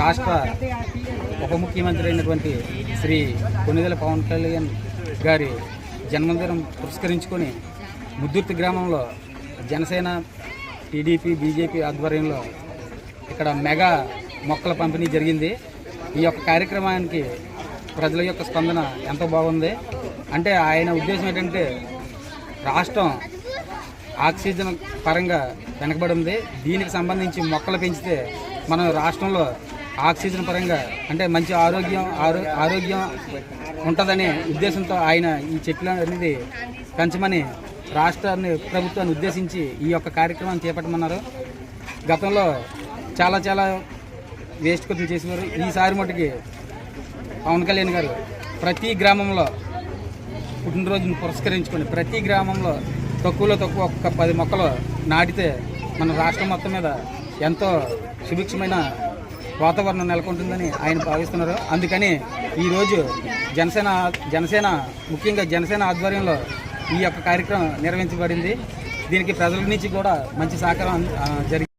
రాష్ట్ర ఉప ముఖ్యమంత్రి అయినటువంటి శ్రీ కొన్నిదెల పవన్ కళ్యాణ్ గారి జన్మదినం పురస్కరించుకొని ముద్దుర్తి గ్రామంలో జనసేన టీడీపీ బీజేపీ ఆధ్వర్యంలో ఇక్కడ మెగా మొక్కల పంపిణీ జరిగింది. ఈ యొక్క కార్యక్రమానికి ప్రజల యొక్క స్పందన ఎంతో బాగుంది. అంటే ఆయన ఉద్దేశం ఏంటంటే రాష్ట్రం ఆక్సిజన్ పరంగా వెనకబడి ఉంది. దీనికి సంబంధించి మొక్కలు పెంచితే మనం రాష్ట్రంలో ఆక్సిజన్ పరంగా అంటే మంచి ఆరోగ్యం ఆరో ఆరోగ్యం ఉంటుందనే ఉద్దేశంతో ఆయన ఈ చెట్లు అనేది పెంచమని రాష్ట్రాన్ని ప్రభుత్వాన్ని ఉద్దేశించి ఈ యొక్క కార్యక్రమాన్ని చేపట్టమన్నారు. గతంలో చాలా చాలా వేస్ట్ కొద్దిగా చేసేవారు. ఈసారి మటుకి పవన్ కళ్యాణ్ గారు ప్రతి గ్రామంలో పుట్టినరోజును పురస్కరించుకొని ప్రతి గ్రామంలో తక్కువలో తక్కువ ఒక్క పది మొక్కలు నాటితే మన రాష్ట్రం మొత్తం మీద ఎంతో సుభిక్షమైన వాతావరణం నెలకొంటుందని ఆయన భావిస్తున్నారు. అందుకని ఈరోజు జనసేన జనసేన ముఖ్యంగా జనసేన ఆధ్వర్యంలో ఈ యొక్క కార్యక్రమం నిర్వహించబడింది. దీనికి ప్రజల నుంచి కూడా మంచి సహకారం జరిగింది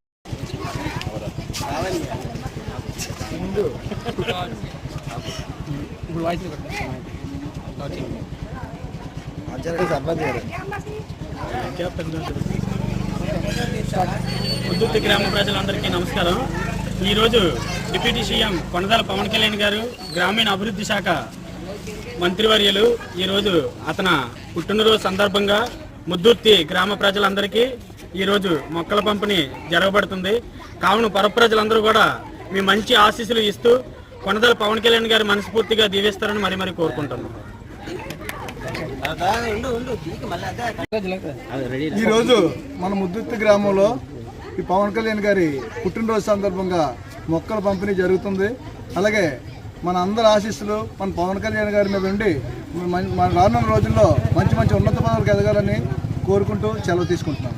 ఇప్పుడు గ్రామ ప్రజలందరికీ నమస్కారం. ఈరోజు డిప్యూటీ సీఎం కొనదల పవన్ కళ్యాణ్ గారు గ్రామీణ అభివృద్ధి శాఖ మంత్రివర్యులు ఈరోజు అతన పుట్టినరోజు సందర్భంగా ముద్దుర్తి గ్రామ ప్రజలందరికీ ఈరోజు మొక్కల పంపిణీ జరగబడుతుంది. కావున పర ప్రజలందరూ కూడా మీ మంచి ఆశీస్సులు ఇస్తూ కొనదల పవన్ కళ్యాణ్ గారు మనస్ఫూర్తిగా దీవిస్తారని మరి మరి కోరుకుంటున్నాం. ఈరోజు మన ముద్దుత్తి గ్రామంలో ఈ పవన్ కళ్యాణ్ గారి పుట్టినరోజు సందర్భంగా మొక్కల పంపిణీ జరుగుతుంది. అలాగే మన అందరి ఆశీస్సులు మన పవన్ కళ్యాణ్ గారి మీద ఉండి మన- రానున్న రోజుల్లో మంచి మంచి ఉన్నత పదవులకు ఎదగాలని కోరుకుంటూ సెలవు తీసుకుంటున్నాను